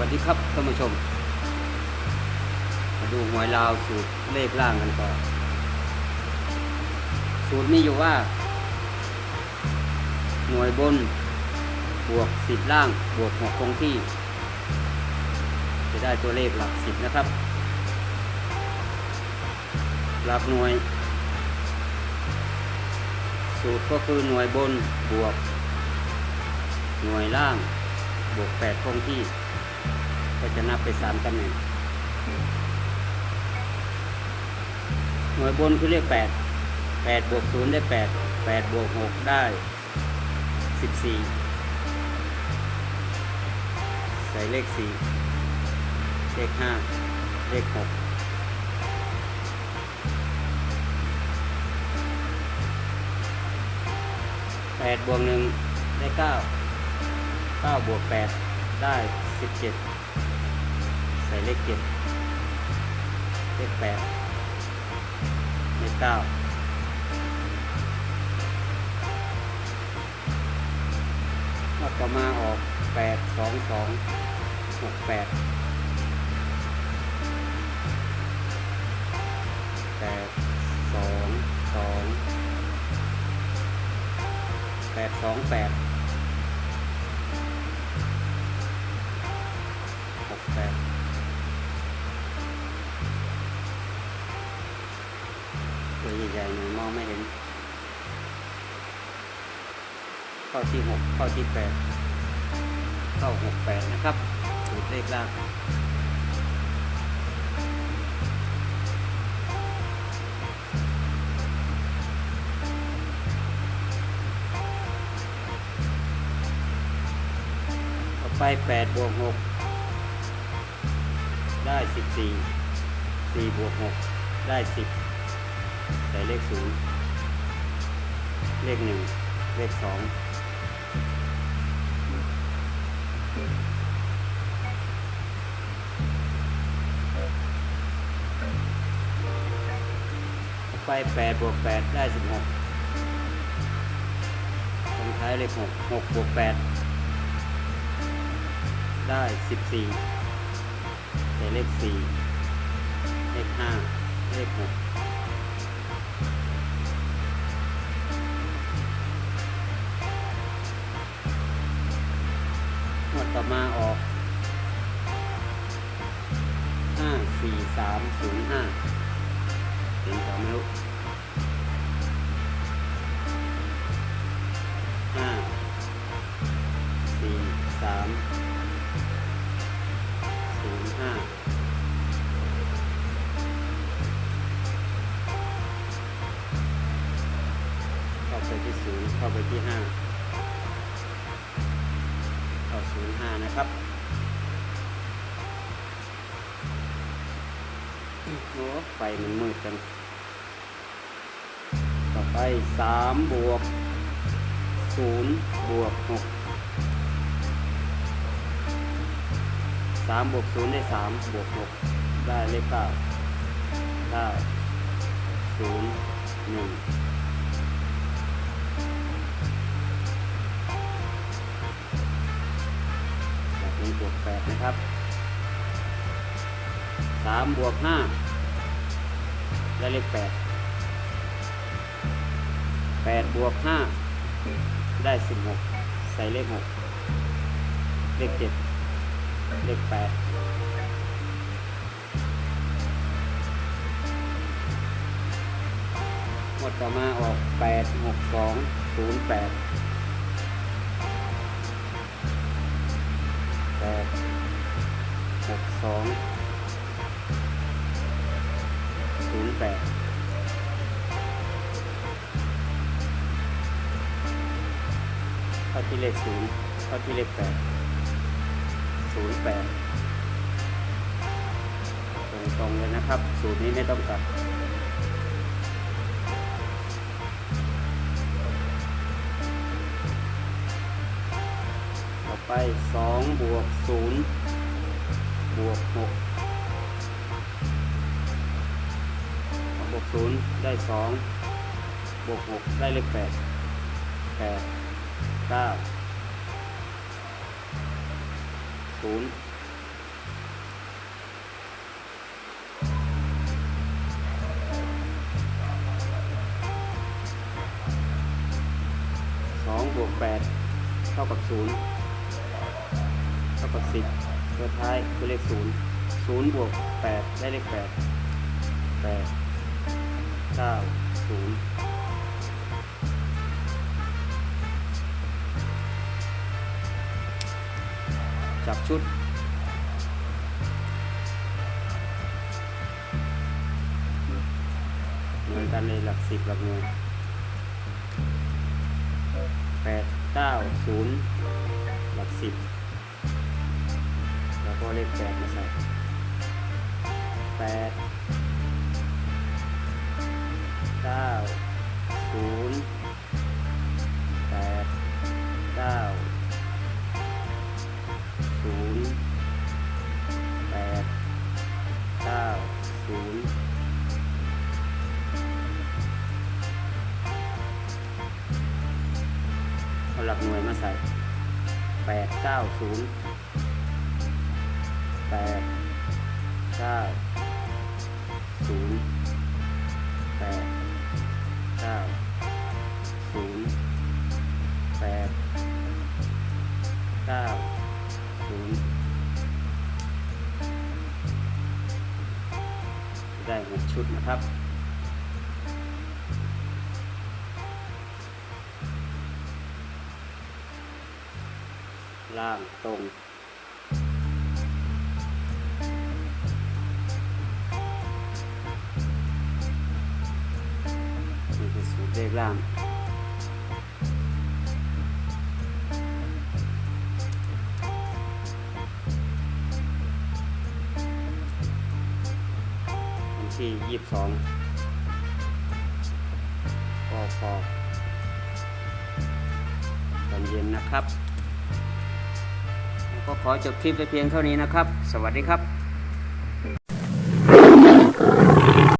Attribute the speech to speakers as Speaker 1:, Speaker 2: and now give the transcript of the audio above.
Speaker 1: วัสดีครับท่านผู้ชม มาดูหวยลาวสูตรเลขล่างกันก่อนสูตรมีอยู่ว่า หน่วยบน บวกสิบล่าง บวกหกคงที่ จะได้ตัวเลขหลักสิบนะครับ หลักหน่วย สูตรก็คือหน่วยบนบวก หน่วยล่างบวกแปดคงที่ ก็จะนับไปสามตำแหน่งหน่วยบนคือเลขแปดแปดบวกศูนย์ได้แปดแปดบวกหกได้สิบสี่ใส่เลขสี่เลขห้าเลขหกแปดบวกหนึ่งได้เก้าเก้าบวกแปดได้สิบเจ็ดใส่เลขเจ็ดเลขแปดเลขเก้าก็ต่อมาออกแปดสองสองหกแปดแปดสองสองแปดสองแปด ตัวใหญ่ๆหน่อยมองไม่เห็นเข้าที่หกเข้าที่แปดเข้าหกแปดนะครับสูตรเลขล่างต่อไปแปดบวกหกได้สิบสี่สี่บวกหกได้สิบ ใส่เลขศูนย์เลขหนึ่งเลขสองไปแปดบวกแปดได้สิบหกตรงท้ายเลขหกหกบวกแปดได้สิบสี่ใส่เลขสี่เลขห้าเลขหก สี่สามศูนย์ห้าเห็นต่อไม่รู้ห้าสี่สามศูนย์ห้าเข้าไปที่ศูนย์เข้าไปที่ห้าเข้าศูนย์ห้านะครับ โอ้ไฟมันมืดจังต่อไปสามบวกศูนย์บวกหกสามบวกศูนย์ได้สามบวกหกได้เลขเก้าเก้าศูนย์หนึ่งแบบนี้บวกแปดนะครับ สามบวกห้าได้เลขแปดแปดบวกห้าได้สิบหกใส่เลขหกเลขเจ็ดเลขแปดหมดต่อมาออกแปดหกสองศูนย์แปดแปดหกสอง ศูนย์แปดเข้าที่เลขศูนย์เข้าที่เลขแปดศูนย์แปดตรงๆเลยนะครับ สูตรนี้ไม่ต้องกลับต่อไปสองบวกศูนย์บวกหก วกศูนย์ได้สองบวกหกได้เลขแปดแปดเก้าศูนย์สองบวกแปดเท่ากับศูนย์เท่ากับสิบตัวท้ายคือเลขศูนย์ศูนย์บวกแปดได้เลขแปดแปด เก้าศูนย์จับชุดเหมือนกันเลยหลักสิบหลักหน่วยแปดเก้าศูนย์หลักสิบแล้วก็เลขแปดมาใส่แปด เก้าศูนย์แปดเก้าศูนย์แปดเก้าศูนย์เอาหลักหน่วยมาใส่แปดเก้าศูนย์แปดเก้าศูนย์แปด ชุดนะครับ ล่างตรงนี่คือสูตรเลขล่าง ยี่สิบสองพอพอตอนเย็นนะครับ ก็ขอจบคลิปไปเพียงเท่านี้นะครับ สวัสดีครับ